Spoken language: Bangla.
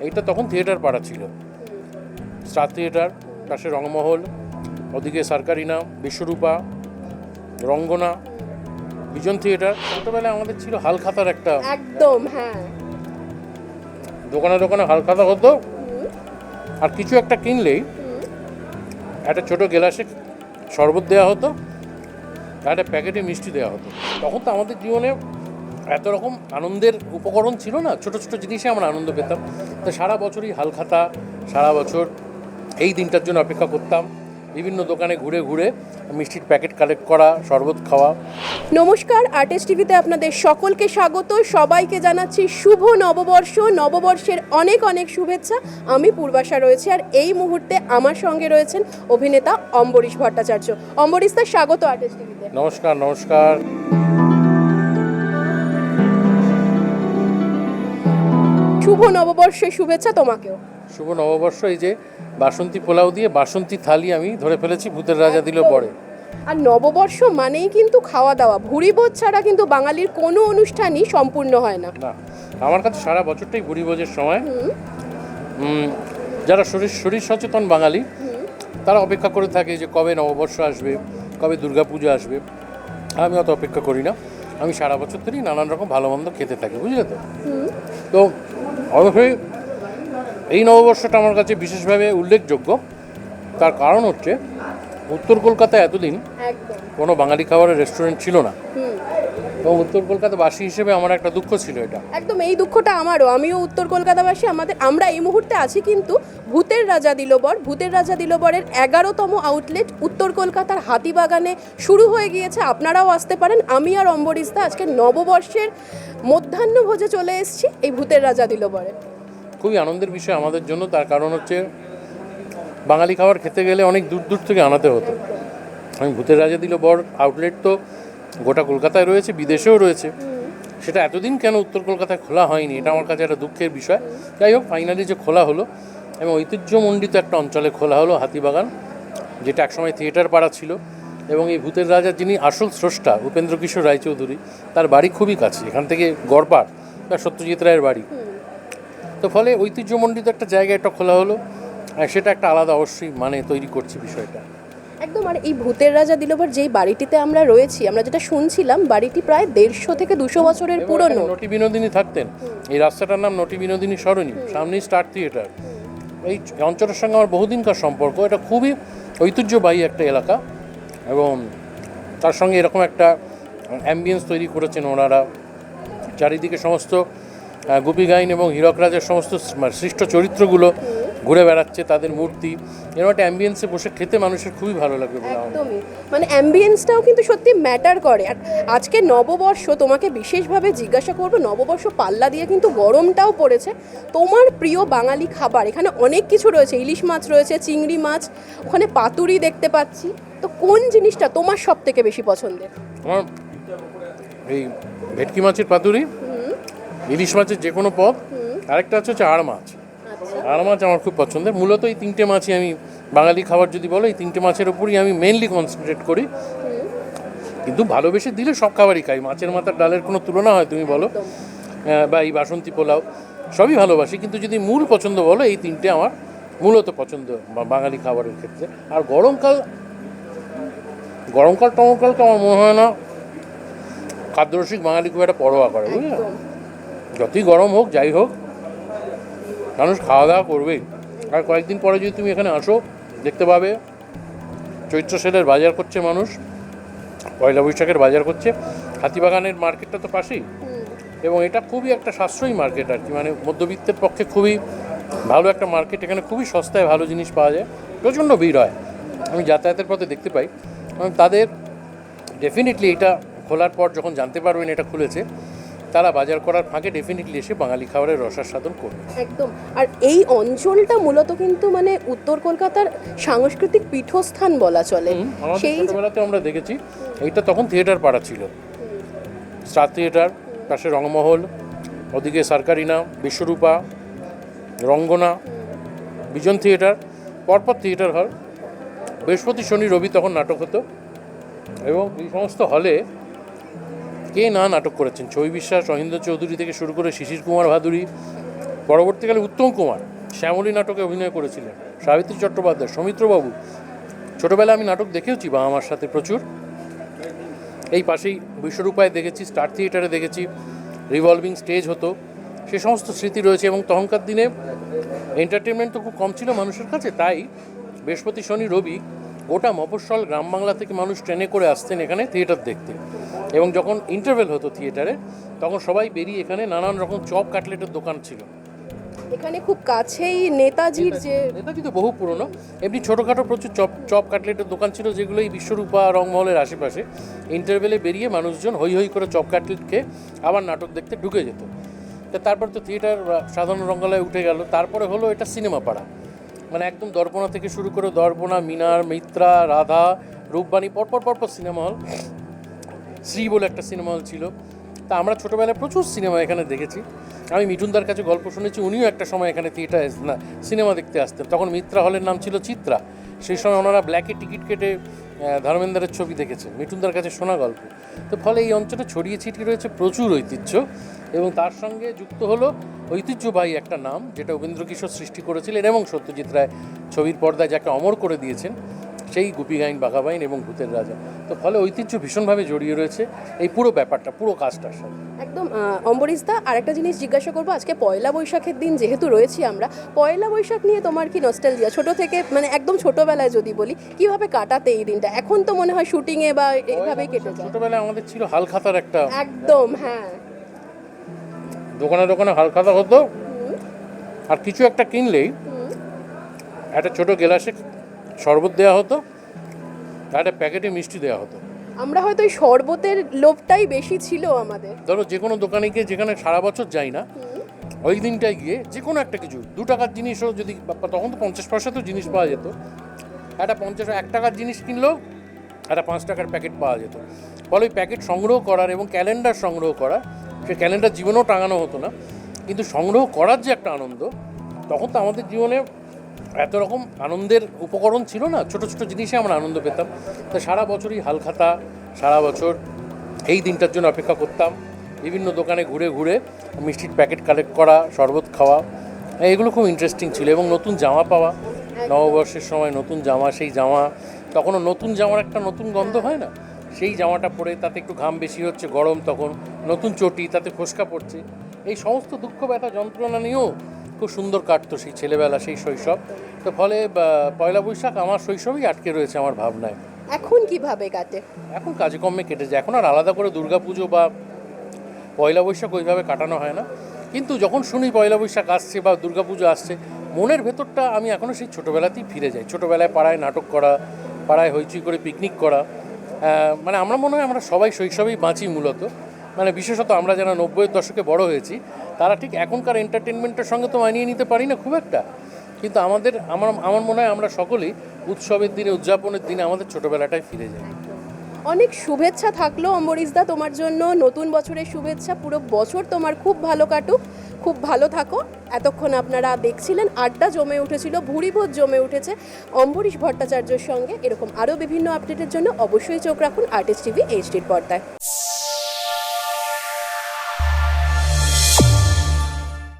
এইটা তখন থিয়েটার পাড়া ছিল। স্টার থিয়েটার পাশে রঙমহল ওদিকে সরকারিনা বিশ্বরূপা রঙ্গনা বিজন থিয়েটার। ছোটোবেলায় আমাদের ছিল হালখাতার একটা একদম হ্যাঁ। দোকানে দোকানে হালখাতা হতো। আর কিছু একটা কিনলেই একটা ছোট গেলাসে শরবত দেওয়া হতো আর একটা প্যাকেটে মিষ্টি দেওয়া হতো। তখন তো আমাদের জীবনে এত রকম আনন্দের উপকরণ ছিল না ছোট ছোট জিনিসে আমরা আনন্দ পেতাম। তো সারা বছরই হালখাতা সারা বছর এই দিনটার জন্য অপেক্ষা করতাম। বিভিন্ন দোকানে ঘুরে ঘুরে মিষ্টির প্যাকেট কালেক্ট করা শরবত খাওয়া। নমস্কার আর্টিস্ট টিভিতে আপনাদের সকলকে স্বাগত। সবাইকে জানাচ্ছি শুভ নববর্ষ। নববর্ষের অনেক অনেক শুভেচ্ছা। আমি পূর্বাশা রয়েছে আর এই মুহূর্তে আমার সঙ্গে রয়েছেন অভিনেতা অম্বরীশ ভট্টাচার্য। অম্বরীশ তার স্বাগত আর্টিস্ট টিভিতে। নমস্কার নমস্কার। শুভ নববর্ষের শুভেচ্ছা তোমাকেও। শুভ নববর্ষ এই যে বাসন্তী পোলাও দিয়ে বাসন্তী থালি আমি ধরে ফেলেছি ভূতের রাজা দিল বড়ে আর নববর্ষ মানেই কিন্তু খাওয়া দাওয়া। ভুড়ি ভোজ ছাড়া কিন্তু বাঙালির কোনো অনুষ্ঠানই সম্পূর্ণ হয় না। না আমার কাছে সারা বছরটাই ভুড়ি ভোজের সময় যারা শরীর শরীর সচেতন বাঙালি তারা অপেক্ষা করে থাকে যে কবে নববর্ষ আসবে কবে দুর্গাপুজো আসবে। আমি অত অপেক্ষা করি না। আমি সারা বছর ধরেই নানান রকম ভালো মন্দ খেতে থাকি বুঝলে তো? তো অবশ্যই এই নববর্ষটা আমার কাছে বিশেষভাবে উল্লেখযোগ্য। তার কারণ হচ্ছে উত্তর কলকাতায় এতদিন কোনো বাঙালি খাবারের রেস্টুরেন্ট ছিল না। এবং উত্তর কলকাতাবাসী হিসেবে আমার একটা দুঃখ ছিল এটা। একদম এই দুঃখটা আমারও। আমিও উত্তর কলকাতাবাসী আমাদের আমরা এই মুহূর্তে আছি কিন্তু ভূতের রাজা দিলবর ভূতের রাজা দিলবরের এগারোতম আউটলেট উত্তর কলকাতার হাতিবাগানে শুরু হয়ে গিয়েছে। আপনারাও আসতে পারেন। আমি আর অম্বরিস্তা আজকে নববর্ষের মধ্যাহ্ন ভোজে চলে এসেছি এই ভূতের রাজা দিলবরে খুবই আনন্দের বিষয় আমাদের জন্য। তার কারণ হচ্ছে বাঙালি খাবার খেতে গেলে অনেক দূর দূর থেকে আনাতে হতো। আমি ভূতের রাজা দিল বড় আউটলেট তো গোটা কলকাতায় রয়েছে, বিদেশেও রয়েছে। সেটা এতদিন কেন উত্তর কলকাতায় খোলা হয়নি? এটা আমার কাছে একটা দুঃখের বিষয়। যাই হোক ফাইনালি যে খোলা হলো, এবং ঐতিহ্যমণ্ডিত একটা অঞ্চলে খোলা হলো হাতিবাগান, যেটা একসময় থিয়েটার পাড়া ছিল, এবং এই ভূতের রাজা যিনি আসল স্রষ্টা, উপেন্দ্র কিশোর রায়চৌধুরী, তার বাড়ি খুবই কাছে, এখান থেকে গড়পাড়, তার সত্যজিৎ রায়ের বাড়ি। তো ফলে ঐতিহ্যমণ্ডিত একটা জায়গা এটা খোলা হলো সেটা একটা আলাদা অবশ্যই মানে তৈরি করছে বিষয়টা। একদম আর এই ভূতের রাজা দিলবর যেই বাড়িটিতে আমরা রয়েছি আমরা যেটা শুনছিলাম বাড়িটি প্রায় দেড়শো থেকে দুশো বছরের পুরনো। নটি বিনোদিনী থাকতেন। এই রাস্তাটার নাম নটি বিনোদিনী সরণি সামনেই স্টার থিয়েটার। এই অঞ্চলের সঙ্গে আমার বহুদিনকার সম্পর্ক এটা খুবই ঐতিহ্যবাহী একটা এলাকা এবং তার সঙ্গে এরকম একটা অ্যাম্বিয়েন্স তৈরি করেছেন ওনারা। চারিদিকে সমস্ত গোপী গাইন এবং হীরক রাজের সমস্ত স- সৃষ্ট চরিত্রগুলো ঘুরে বেড়াচ্ছে তাদের মূর্তি। এরকম একটা অ্যাম্বিয়েন্সে বসে খেতে মানুষের খুবই ভালো লাগবে বলে আমার মনে হয়। একদমই। মানে অ্যাম্বিয়েন্সটাও কিন্তু সত্যি ম্যাটার করে। আর আজকে নববর্ষ তোমাকে বিশেষভাবে জিজ্ঞাসা করব নববর্ষ পাল্লা দিয়ে কিন্তু গরমটাও পড়েছে। তোমার প্রিয় বাঙালি খাবার এখানে অনেক কিছু রয়েছে। ইলিশ মাছ রয়েছে চিংড়ি মাছ ওখানে পাতুরি দেখতে পাচ্ছি। তো কোন জিনিসটা তোমার সব থেকে বেশি পছন্দের? আমার এই ভেটকি মাছের পাতুরি ইলিশ মাছের যে কোনো পদ আরেকটা হচ্ছে আড় মাছ। আড় মাছ আমার খুব পছন্দের। মূলত এই তিনটে মাছই আমি বাঙালি খাবার যদি বলো এই তিনটে মাছের উপরই আমি মেনলি কনসেন্ট্রেট করি। কিন্তু ভালোবেসে দিলে সব খাবারই খাই। মাছের মাথার ডালের কোনো তুলনা হয় তুমি বলো। বা এই বাসন্তী পোলাও সবই ভালোবাসি। কিন্তু যদি মূল পছন্দ বলো এই তিনটে আমার মূলত পছন্দ বাঙালি খাবারের ক্ষেত্রে। আর গরমকাল গরমকাল টমকালকে আমার মনে হয় না খাদ্যরসিক বাঙালি খুব একটা পরোয়া করে বুঝলে? যতই গরম হোক যাই হোক মানুষ খাওয়া দাওয়া করবেই। আর কয়েকদিন পরে যদি তুমি এখানে আসো দেখতে পাবে চৈত্র সেলের বাজার করছে মানুষ পয়লা বৈশাখের বাজার করছে। হাতিবাগানের মার্কেটটা তো পাশেই। এবং এটা খুবই একটা সাশ্রয়ী মার্কেট আর কি। মানে মধ্যবিত্তের পক্ষে খুবই ভালো একটা মার্কেট। এখানে খুবই সস্তায় ভালো জিনিস পাওয়া যায়। প্রচণ্ড ভিড় হয়। আমি যাতায়াতের পথে দেখতে পাই। এবং তাদের ডেফিনেটলি এটা খোলার পর যখন জানতে পারবেন এটা খুলেছে তারা বাজার করার ফাঁকে ডেফিনেটলি এসে বাঙালি খাবারের রসাস্বাদন করবে। একদম। আর এই অঞ্চলটা মূলত কিন্তু মানে উত্তর কলকাতার সাংস্কৃতিক পীঠস্থান বলা চলে। সেই ছোটবেলাতে আমরা দেখেছি এইটা তখন থিয়েটার পাড়া ছিল। স্টার থিয়েটার পাশে রংমহল ওদিকে সরকারিনা বিশ্বরূপা রঙ্গনা বিজন থিয়েটার পরপর থিয়েটার হল বৃহস্পতি শনি রবি তখন নাটক হতো। এবং এই সমস্ত হলে কে না নাটক করেছেন। ছবি বিশ্বাস অহিন্দ্র চৌধুরী থেকে শুরু করে শিশির কুমার ভাদুরী, পরবর্তীকালে উত্তম কুমার, শ্যামলী নাটকে অভিনয় করেছিলেন। সাবিত্রী চট্টোপাধ্যায়, সৌমিত্রবাবু। ছোটোবেলায় আমি নাটক দেখেওছি, বা আমার সাথে প্রচুর। এই পাশেই বিশ্বরূপায় দেখেছি, স্টার থিয়েটারে দেখেছি, রিভলভিং স্টেজ হতো। সে সমস্ত স্মৃতি রয়েছে এবং তখনকার দিনে এন্টারটেনমেন্ট তো খুব কম ছিল মানুষের কাছে, তাই বৃহস্পতি, শনি, রবি গোটা মফস্বল গ্রাম বাংলা থেকে মানুষ ট্রেনে করে আসতেন এখানে থিয়েটার দেখতে। এবং যখন ইন্টারভেল হতো থিয়েটারে তখন সবাই বেরিয়ে এখানে নানান রকম চপ কাটলেটের দোকান ছিল। এখানে খুব কাছেই নেতাজির যে নেতাজি তো বহু পুরনো। এমনি ছোটোখাটো প্রচুর চপ চপ কাটলেটের দোকান ছিল যেগুলো এই বিশ্বরূপা রংমহলের আশেপাশে। ইন্টারভেলে বেরিয়ে মানুষজন হই হই করে চপ কাটলেট খেয়ে আবার নাটক দেখতে ঢুকে যেত। তা তারপর তো থিয়েটার সাধারণ রঙ্গালয়ে উঠে গেল। তারপরে হলো এটা সিনেমা পাড়া। মানে একদম দর্পণা থেকে শুরু করে দর্পণা মিনার মিত্রা রাধা রূপবাণী পরপর পরপর সিনেমা হল শ্রী বলে একটা সিনেমা হল ছিল। তা আমরা ছোটোবেলায় প্রচুর সিনেমা এখানে দেখেছি। আমি মিঠুনদার কাছে গল্প শুনেছি, উনিও একটা সময় এখানে থিয়েটার না, সিনেমা দেখতে আসতেন। তখন মিত্রা হলের নাম ছিল চিত্রা। সেই সময় ওনারা ব্ল্যাকে টিকিট কেটে ধর্মেন্দ্রের ছবি দেখেছেন মিঠুনদার কাছে শোনা গল্প। তো ফলে এই অঞ্চলে ছড়িয়ে ছিটিয়ে রয়েছে প্রচুর ঐতিহ্য এবং তার সঙ্গে যুক্ত হলো ঐতিহ্যবাহী একটা নাম, যেটা উপেন্দ্র কিশোর সৃষ্টি করেছিলেন এবং সত্যজিৎ রায় ছবির পর্দায় যাকে অমর করে দিয়েছেন। সেই গুপিগাইন বাঘাবাইন এবং ভূতের রাজা। তো ফলে ঐতিহ্য ভীষণভাবে জড়িয়ে রয়েছে এই পুরো ব্যাপারটা পুরো কাজটার সাথে। একদম অম্বরীশ দা আরেকটা জিনিস জিজ্ঞাসা করব আজকে পয়লা বৈশাখের দিন যেহেতু রয়েছি আমরা পয়লা বৈশাখ নিয়ে তোমার কি নস্টালজিয়া ছোট থেকে মানে একদম ছোটবেলায় যদি বলি কীভাবে কাটাতে এই দিনটা? এখন তো মনে হয় শুটিংয়ে বা এইভাবেই কেটে যায়। ছোটবেলায় আমাদের ছিল হালখাতার একটা একদম হ্যাঁ। দোকানে দোকানে হালখাতা হতো আর কিছু একটা কিনলেই একটা ছোট গেলাসে শরবত দেওয়া হতো আর একটা প্যাকেটে মিষ্টি দেওয়া হতো। আমরা হয়তো ওই শরবতের লোভটাই বেশি ছিল আমাদের। ধরো যে কোনো দোকানে গিয়ে যেখানে সারা বছর যাই না ওই দিনটায় গিয়ে যে কোনো একটা কিছু দু টাকার জিনিসও যদি তখন তো পঞ্চাশ পয়সা তো জিনিস পাওয়া যেত। একটা পঞ্চাশ এক টাকার জিনিস কিনলেও একটা পাঁচ টাকার প্যাকেট পাওয়া যেত। ফলে ওই প্যাকেট সংগ্রহ করার এবং ক্যালেন্ডার সংগ্রহ করা সে ক্যালেন্ডার জীবনেও টাঙানো হতো না। কিন্তু সংগ্রহ করার যে একটা আনন্দ তখন তো আমাদের জীবনে এত রকম আনন্দের উপকরণ ছিল না, ছোট ছোট জিনিসে আমরা আনন্দ পেতাম। তো সারা বছরই হালখাতা, সারা বছর এই দিনটার জন্য অপেক্ষা করতাম। বিভিন্ন দোকানে ঘুরে ঘুরে মিষ্টির প্যাকেট কালেক্ট করা, শরবত খাওয়া, এগুলো খুব ইন্টারেস্টিং ছিল এবং নতুন জামা পাওয়া। নববর্ষের সময় নতুন জামা, সেই জামা, তখনও নতুন জামার একটা নতুন গন্ধ হয় না? সেই জামাটা পরে তাতে একটু ঘাম বেশি হচ্ছে, গরম তখন, নতুন চটি, তাতে ফোসকা পড়ছে। এই সমস্ত দুঃখ, ব্যথা, যন্ত্রণা নিয়েও খুব সুন্দর কাটতো সেই ছেলেবেলা সেই শৈশব। তো ফলে পয়লা বৈশাখ আমার শৈশবই আটকে রয়েছে আমার ভাবনায়। এখন কীভাবে কাটে? এখন কাজে কমে কেটে যায়। এখন আর আলাদা করে দুর্গাপুজো বা পয়লা বৈশাখ ওইভাবে কাটানো হয় না। কিন্তু যখন শুনি পয়লা বৈশাখ আসছে বা দুর্গাপুজো আসছে মনের ভেতরটা আমি এখনও সেই ছোটোবেলাতেই ফিরে যাই। ছোটোবেলায় পাড়ায় নাটক করা পাড়ায় হইচই করে পিকনিক করা। মানে আমরা মনে হয় আমরা সবাই শৈশবেই বাঁচি মূলত। মানে বিশেষত আমরা যারা নব্বইয়ের দশকে বড় হয়েছি তারা ঠিক এখনকার এন্টারটেনমেন্টের সঙ্গে তো মানিয়ে নিতে পারি না খুব একটা। কিন্তু আমাদের, আমার আমার মনে হয় আমরা সকলেই উৎসবের দিনে, উদযাপনের দিনে আমাদের ছোটোবেলাটায় ফিরে যাই। অনেক শুভেচ্ছা থাকল অম্বরীশদা, তোমার জন্য নতুন বছরের শুভেচ্ছা। পুরো বছর তোমার খুব ভালো কাটুক, খুব ভালো থাকো। এতক্ষণ আপনারা দেখছিলেন, আড্ডা জমে উঠেছিল ভুড়িভোজ জমে উঠেছে অম্বরীশ ভট্টাচার্যের সঙ্গে। এরকম আরও বিভিন্ন আপডেটের জন্য অবশ্যই চোখ রাখুন আর্টিস্ট টিভি, এইচডির পর্দায়।